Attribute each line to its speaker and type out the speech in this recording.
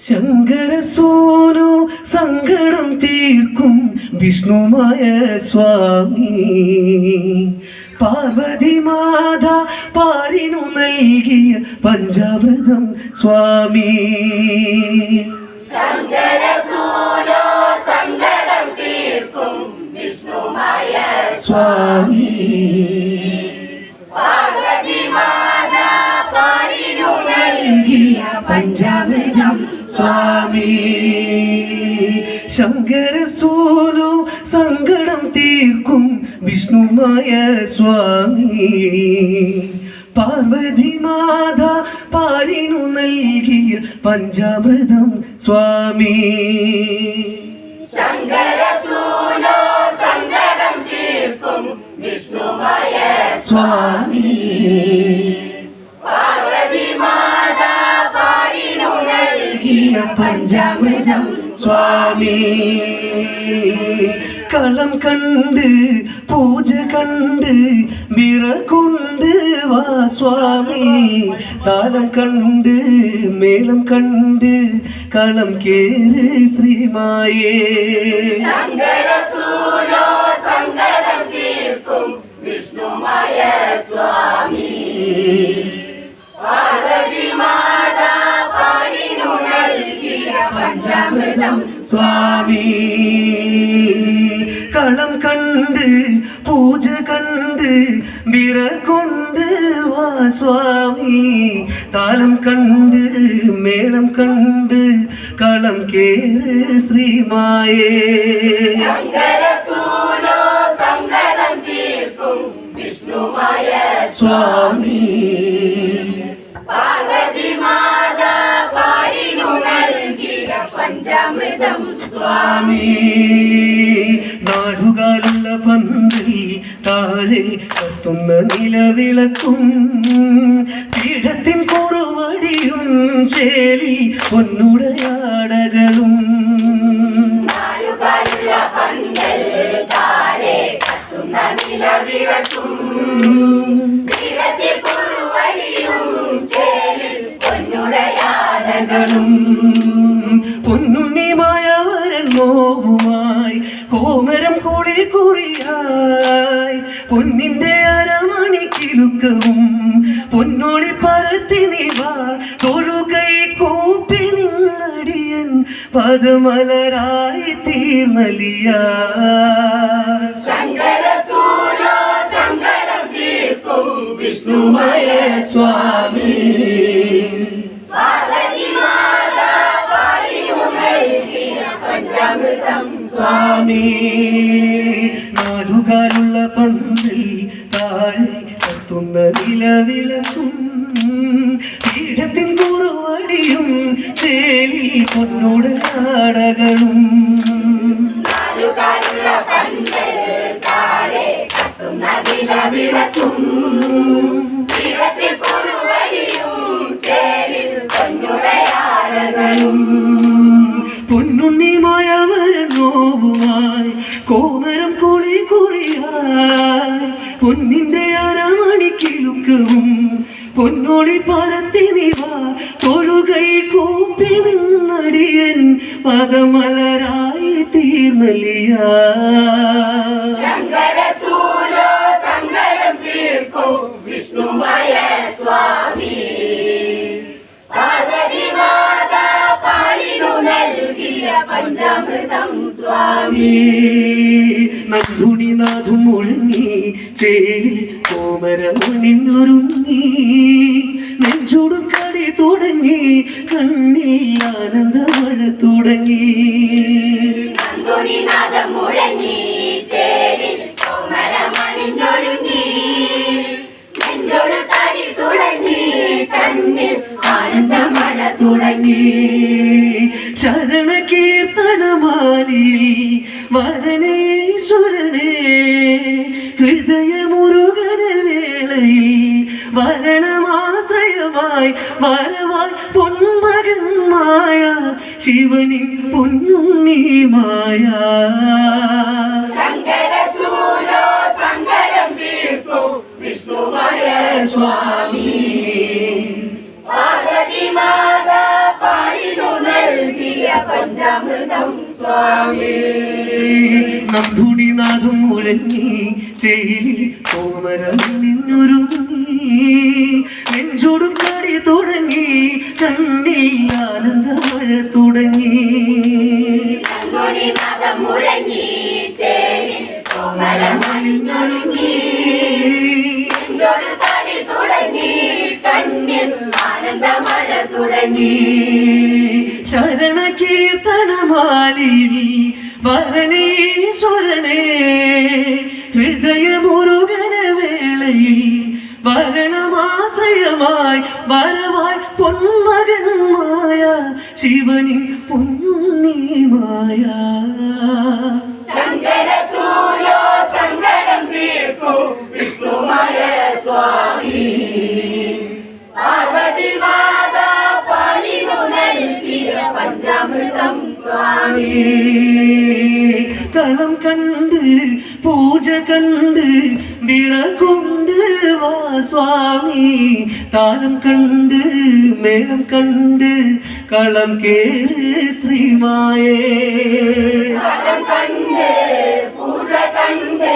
Speaker 1: ശങ്കരസോനു സങ്കടം തീർക്കും വിഷ്ണുമായ സ്വാമി. പാർവതി മാത പാരിനു നൽകിയ പഞ്ചാമൃതം സ്വാമി. സ്വാമി.
Speaker 2: പാർവതി മാത പാരിനു
Speaker 1: നൽകിയ പഞ്ചാമൃതം സ്വാമി. ശങ്കരസോനു സങ്കടം തീർക്കും വിഷ്ണുമായ സ്വാമി. പാർവതി മാത പാലിനു നൽകിയ പഞ്ചാമൃതം സ്വാമി.
Speaker 2: സങ്കടം തീർക്കും വിഷ്ണുമായ
Speaker 1: സ്വാമി.
Speaker 2: പാർവതി മാതാ പാരിനു
Speaker 1: ருசிய பஞ்சாமிர்தம். சுவாமி களம் கண்டு பூஜை கண்டு விர கொண்டு வா சுவாமி. தாளம் கண்டு மேளம் கண்டு களம்
Speaker 2: கேறு ஸ்ரீமாயே. விஷ்ணுமாய சுவாமி. സ്വാമി.
Speaker 1: കളം കണ്ട് പൂജ കണ്ട് വിറ കൊണ്ട് വാ സ്വാമി. താളം കണ്ട് മേളം കണ്ട് കളം കേറ് ശ്രീമായേ.
Speaker 2: ശങ്കരസൂരോ പഞ്ചാമൃതം
Speaker 1: സ്വാമി. നാടുകാലുള്ള പന്തിൽ താഴെ കത്തുന്ന നിലവിളക്കും പീഠത്തിൻ കുറുവടിയും ചേലി പൊന്നുടയാടകളും. പൊന്നിന്റെ അരമണി കിളുക്കവും പൊന്നോളി പരത്തി നിവാ തൊഴുകൈ കൂപ്പി നിന്നടിയൻ പദമലരായി തീർന്നലിയ. വിഷ്ണുമയ സ്വാമി. സ്വാമി. നാലുകാലുള്ള കത്തുന്ന നിലവിളക്കും. പീഠത്തിൽ കുറുവടിയും
Speaker 2: ചേലിൽ പൊന്നുടയാട ും
Speaker 1: പൊന്നുണ്ണിമായവരൻ നോവുമായി കോമരം കുളി കുറിയായി അരമണി കിലുക്കവും പൊന്നോളി പരത്തി നിവ തൊഴുകൈ കൂപ്പി നിന്നടിയൻ പദമലരായി തീർന്നലിയ
Speaker 2: പഞ്ചാമൃതം സ്വാമി.
Speaker 1: നന്ദുണി നാഥം മുഴങ്ങി ചേലി കോമരമണിഞ്ഞൊരുങ്ങി നെഞ്ചുടുക്കടി തുടങ്ങി കണ്ണിൽ ആനന്ദമഴ തുടങ്ങി.
Speaker 2: മുഴങ്ങി ചേലിൽ കോമരമണിഞ്ഞൊരുങ്ങി. നെഞ്ചോട് തടി തുടങ്ങി കണ്ണിൽ ആനന്ദമഴ തുടങ്ങി.
Speaker 1: ശരണ കീർത്തനമാലി വരണേശ്വരനെ ഹൃദയമുരുകന വേളയിൽ വരണമാശ്രയമായി വരവായി പൊന്മകന്മായ ശിവനിൻ പൊന്നുണ്ണിമായ
Speaker 2: വിഷ്ണുമായ
Speaker 1: സ്വാമി.
Speaker 2: പാർവതി മാതാ പാലിനു നൽകി പഞ്ചാമൃതം. സ്വാമി.
Speaker 1: നന്ദുണിനാഥം മുഴങ്ങി ചേലി കോമരം നിന്നൊരുങ്ങി. കടി തുടങ്ങി കണ്ണിൽ ആനന്ദമഴ തുടങ്ങി.
Speaker 2: നന്ദുണിനാഥം നാദം മുഴങ്ങി കോമരമണിഞ്ഞൊരുങ്ങി നെഞ്ചോട് തടി തുടങ്ങി കണ്ണിൽ ആനന്ദമഴ തുടങ്ങി.
Speaker 1: ശരണ കീർത്തനമാലിയിൽ ഭരണീശ്വരനെ ഹൃദയമുരുകന വേളയിൽ ഭരണമാശ്രയമായി വരവായി പൊന്മകന്മായ ശിവനിൻ പൊന്നിമായ
Speaker 2: ശങ്കര സൂര്യോ സങ്കടം തീർക്കും. വിഷ്ണുമായ സ്വാമി
Speaker 1: കളം കണ്ട് പൂജ കണ്ട് വിറകൊണ്ട് വാ സ്വാമി. താലം കണ്ട് മേളം കണ്ട് കളം കേറ് ശ്രീമായേ.
Speaker 2: കണ്ട് പൂജ കണ്ട്